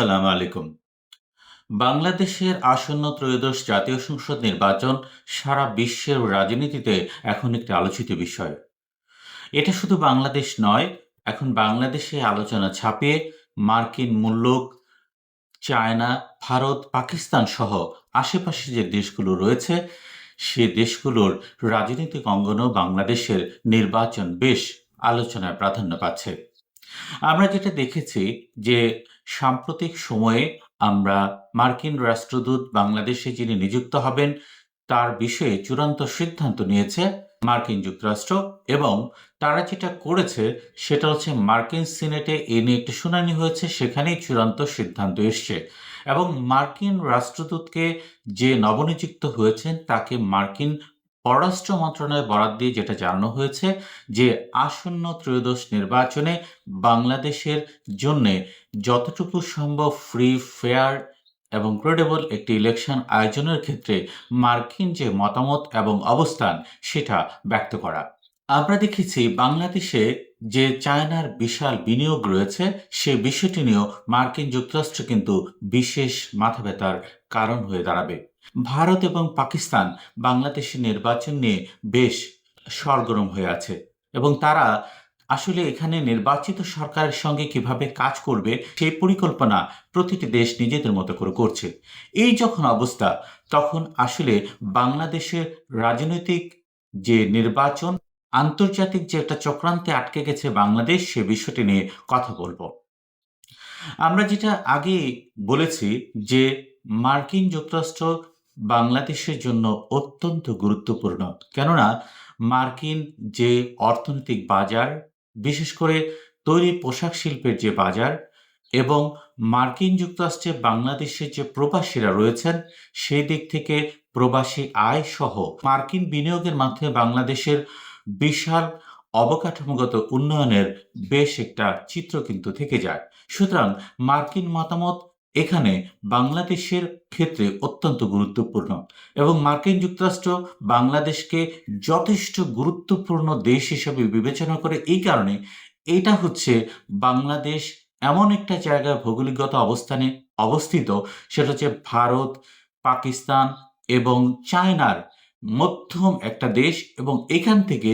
আসসালামু আলাইকুম। বাংলাদেশের আসন্ন ত্রয়োদশ জাতীয় সংসদ নির্বাচন সারা বিশ্বের রাজনীতিতে এখন একটি আলোচিত বিষয়। এটা শুধু বাংলাদেশ নয়, এখন বাংলাদেশে আলোচনা ছাপিয়ে মার্কিন মুল্লুক, চায়না, ভারত, পাকিস্তান সহ আশেপাশে যে দেশগুলো রয়েছে, সে দেশগুলোর রাজনৈতিক অঙ্গনও বাংলাদেশের নির্বাচন বেশ আলোচনায় প্রাধান্য পাচ্ছে। আমরা যেটা দেখেছি যে সাম্প্রতিক সময়ে আমরা মার্কিন রাষ্ট্রদূত বাংলাদেশে যিনি নিযুক্ত হবেন, তার বিষয়ে চূড়ান্ত সিদ্ধান্ত নিয়েছে মার্কিন যুক্তরাষ্ট্র এবং তারা যেটা করেছে সেটা হচ্ছে মার্কিন সিনেটে এ নিয়ে একটি শুনানি হয়েছে, সেখানেই চূড়ান্ত সিদ্ধান্ত এসছে এবং মার্কিন রাষ্ট্রদূতকে যে নবনিযুক্ত হয়েছেন তাকে মার্কিন পররাষ্ট্র মন্ত্রণালয় বরাদ দিয়ে যেটা জানানো হয়েছে যে আসন্ন ত্রয়োদশ নির্বাচনে বাংলাদেশের জন্যে যতটুকু সম্ভব ফ্রি ফেয়ার এবং ক্রেডেবল একটি ইলেকশন আয়োজনের ক্ষেত্রে মার্কিন যে মতামত এবং অবস্থান সেটা ব্যক্ত করা। আমরা দেখেছি বাংলাদেশে যে চায়নার বিশাল বিনিয়োগ রয়েছে সে বিষয়টি নিয়েও মার্কিন যুক্তরাষ্ট্র কিন্তু বিশেষ মাথা ব্যথার কারণ হয়ে দাঁড়াবে। ভারত এবং পাকিস্তান বাংলাদেশের নির্বাচন নিয়ে বেশ সরগরম হয়ে আছে এবং তারা আসলে এখানে নির্বাচিত সরকারের সঙ্গে কীভাবে কাজ করবে সেই পরিকল্পনা প্রতিটি দেশ নিজেদের মতো করে করছে। এই যখন অবস্থা, তখন আসলে বাংলাদেশের রাজনৈতিক যে নির্বাচন, আন্তর্জাতিক যে একটা চক্রান্তে আটকে গেছে বাংলাদেশ, সে বিষয়টি নিয়ে কথা বলব। আমরা যেটা আগে বলেছি যে মার্কিন যুক্তরাষ্ট্র বাংলাদেশের জন্য অত্যন্ত গুরুত্বপূর্ণ। কেননা মার্কিন যে অর্থনৈতিক বাজার, বিশেষ করে তৈরি পোশাক শিল্পের যে বাজার এবং মার্কিন যুক্তরাষ্ট্রে বাংলাদেশের যে প্রবাসীরা রয়েছেন, সেই দিক থেকে প্রবাসী আয় সহ মার্কিন বিনিয়োগের মাধ্যমে বাংলাদেশের বিশাল অবকাঠামোগত উন্নয়নের বেশ একটা চিত্র কিন্তু থেকে যায়। সুতরাং মার্কিন মতামত এখানে বাংলাদেশের ক্ষেত্রে অত্যন্ত গুরুত্বপূর্ণ এবং মার্কিন যুক্তরাষ্ট্র বাংলাদেশকে যথেষ্ট গুরুত্বপূর্ণ দেশ হিসেবে বিবেচনা করে এই কারণে এটা হচ্ছে বাংলাদেশ এমন একটা জায়গায় ভৌগোলিকগত অবস্থানে অবস্থিত, সেটা হচ্ছে ভারত, পাকিস্তান এবং চায়নার মধ্যম একটা দেশ এবং এখান থেকে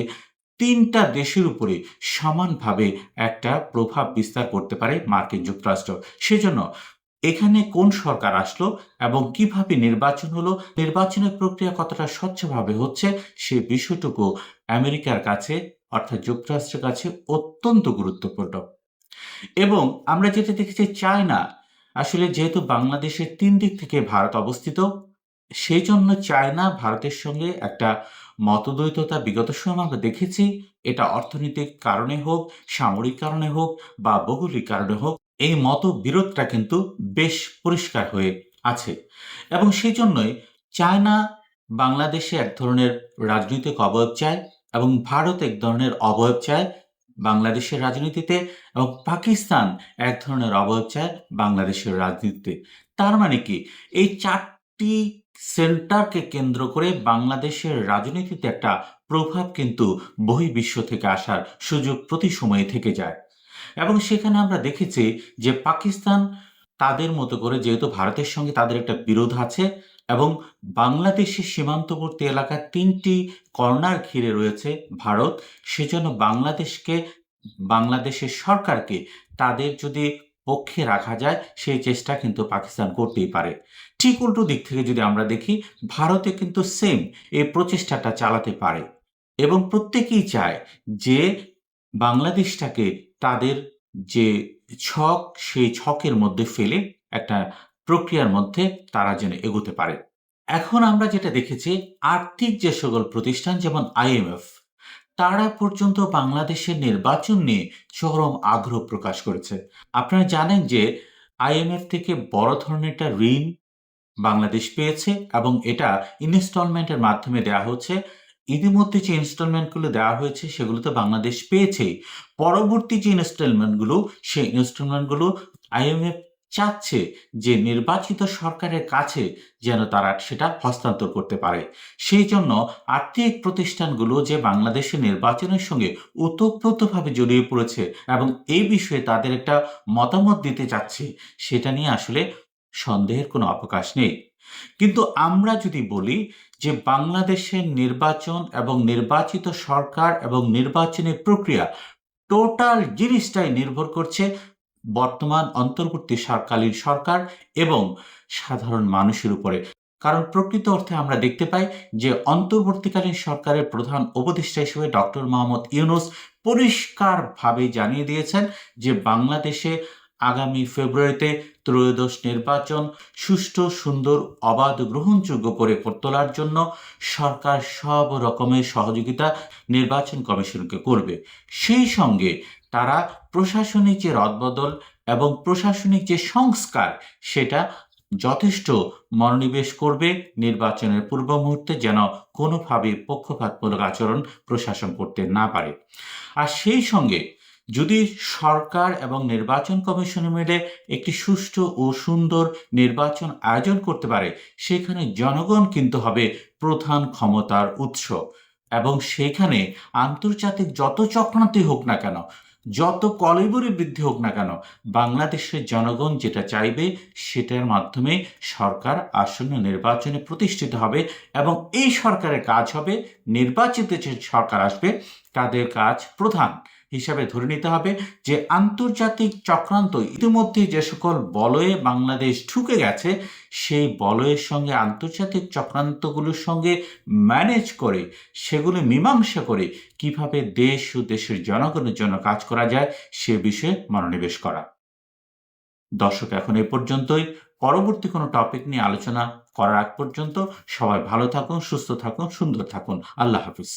তিনটা দেশের উপরে সমানভাবে একটা প্রভাব বিস্তার করতে পারে মার্কিন যুক্তরাষ্ট্র। সেজন্য এখানে কোন সরকার আসলো এবং কীভাবে নির্বাচন হলো, নির্বাচনের প্রক্রিয়া কতটা স্বচ্ছভাবে হচ্ছে, সে বিষয়টুকু আমেরিকার কাছে অর্থাৎ যুক্তরাষ্ট্রের কাছে অত্যন্ত গুরুত্বপূর্ণ। এবং আমরা যেটা দেখেছি, চায়না। আসলে যেহেতু বাংলাদেশের তিন দিক থেকে ভারত অবস্থিত সেই জন্য চায়না ভারতের সঙ্গে একটা মতদ্বৈততা বিগত সময় আমরা দেখেছি। এটা অর্থনৈতিক কারণে হোক, সামরিক কারণে হোক বা ভৌগোলিক কারণে হোক, এই মতবিরোধটা কিন্তু বেশ পরিষ্কার হয়ে আছে। এবং সেই জন্যই চায়না বাংলাদেশে এক ধরনের রাজনৈতিক অবয়ব চায় এবং ভারত এক ধরনের অবয়ব চায় বাংলাদেশের রাজনীতিতে এবং পাকিস্তান এক ধরনের অবয়ব চায় বাংলাদেশের রাজনীতিতে। তার মানে কি? এই চারটি সেন্টারকে কেন্দ্র করে বাংলাদেশের রাজনীতিতে একটা প্রভাব কিন্তু বহির্বিশ্ব থেকে আসার সুযোগ প্রতি সময়ে থেকে যায়। এবং সেখানে আমরা দেখেছি যে পাকিস্তান তাদের মতো করে যেহেতু ভারতের সঙ্গে তাদের একটা বিরোধ আছে এবং বাংলাদেশের সীমান্তবর্তী এলাকার তিনটি কর্নার ঘিরে রয়েছে ভারত, সেজন্য বাংলাদেশকে, বাংলাদেশের সরকারকে তাদের যদি পক্ষে রাখা যায়, সেই চেষ্টা কিন্তু পাকিস্তান করতেই পারে। ঠিক উল্টো দিক থেকে যদি আমরা দেখি, ভারতে কিন্তু সেম এই প্রচেষ্টাটা চালাতে পারে এবং প্রত্যেকেই চায় যে বাংলাদেশটাকে তাদের যে ছক, সেই ছকের মধ্যে ফেলে একটা প্রক্রিয়ার মধ্যে তারা যেন এগোতে পারে। এখন আমরা যেটা দেখেছি, আর্থিক যে সকল প্রতিষ্ঠান যেমন আইএমএফ তারা পর্যন্ত বাংলাদেশের নির্বাচন নিয়ে চরম আগ্রহ প্রকাশ করেছে। আপনারা জানেন যে আইএমএফ থেকে বড় ধরনের একটা ঋণ বাংলাদেশ পেয়েছে এবং এটা ইনস্টলমেন্টের মাধ্যমে দেওয়া হচ্ছে। ইতিমধ্যে যে ইনস্টলমেন্টগুলো দেওয়া হয়েছে সেগুলো তো বাংলাদেশ পেয়েছেই পরবর্তী যে ইনস্টলমেন্টগুলো সেই ইনস্টলমেন্টগুলো আইএমএফ চাচ্ছে যে নির্বাচিত সরকারের কাছে যেন তারা সেটা হস্তান্তর করতে পারে। সেই জন্য আর্থিক প্রতিষ্ঠানগুলো যে বাংলাদেশের নির্বাচনের সঙ্গে ওতপ্রোতভাবে জড়িয়ে পড়েছে এবং এই বিষয়ে তাদের একটা মতামত দিতে চাচ্ছে, সেটা নিয়ে আসলে সন্দেহের কোনো অবকাশ নেই। কিন্তু আমরা যদি বলি যে বাংলাদেশের নির্বাচন এবং নির্বাচিত সরকার এবং নির্বাচনের প্রক্রিয়া টোটাল জিনিসটাই নির্ভর করছে বর্তমান অন্তর্বর্তী সরকালীন সরকার এবং সাধারণ মানুষের উপরে। কারণ প্রকৃত অর্থে আমরা দেখতে পাই যে অন্তর্বর্তীকালীন সরকারের প্রধান উপদেষ্টা হিসেবে ডক্টর মোহাম্মদ ইউনুস পরিষ্কারভাবে জানিয়ে দিয়েছেন যে বাংলাদেশে আগামী ফেব্রুয়ারিতে ত্রয়োদশ নির্বাচন সুষ্ঠু, সুন্দর, অবাধ, গ্রহণযোগ্য করে তোলার জন্য সরকার সব রকমের সহযোগিতা নির্বাচন কমিশনকে করবে। সেই সঙ্গে তারা প্রশাসনিক যে রদবদল এবং প্রশাসনিক যে সংস্কার, সেটা যথেষ্ট মনোনিবেশ করবে। নির্বাচনের পূর্ব মুহূর্তে যেন কোনোভাবে পক্ষপাতমূলক আচরণ প্রশাসন করতে না পারে। আর সেই সঙ্গে যদি সরকার এবং নির্বাচন কমিশন মিলে একটি সুষ্ঠু ও সুন্দর নির্বাচন আয়োজন করতে পারে, সেখানে জনগণ কিন্তু হবে প্রধান ক্ষমতার উৎস। এবং সেখানে আন্তর্জাতিক যত চক্রান্তই হোক না কেন, যত কলেবরে বৃদ্ধি হোক না কেন, বাংলাদেশের জনগণ যেটা চাইবে সেটার মাধ্যমে সরকার আসন্ন নির্বাচনে প্রতিষ্ঠিত হবে এবং এই সরকারের কাজ হবে নির্বাচিত যে সরকার আসবে, তাদের কাজ প্রধান। হিসাবে ধরে নিতে হবে যে আন্তর্জাতিক চক্রান্ত ইতিমধ্যে যে সকল বলয়ে বাংলাদেশ ঢুকে গেছে, সেই বলয়ের সঙ্গে, আন্তর্জাতিক চক্রান্তগুলোর সঙ্গে ম্যানেজ করে, সেগুলো মীমাংসা করে কীভাবে দেশ ও দেশের জনগণের জন্য কাজ করা যায়, সে বিষয়ে মনোনিবেশ করা। দর্শক, এখন এ পর্যন্তই। পরবর্তী কোনো টপিক নিয়ে আলোচনা করার আগ পর্যন্ত সবাই ভালো থাকুন, সুস্থ থাকুন, সুন্দর থাকুন। আল্লাহ হাফিজ।